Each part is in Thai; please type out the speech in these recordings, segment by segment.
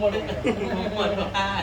หมดหมดบ้าน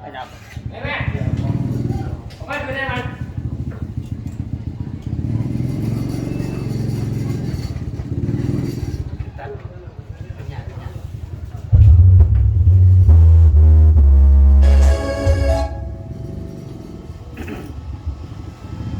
ขยับแม่แม่ผมไปได้มัน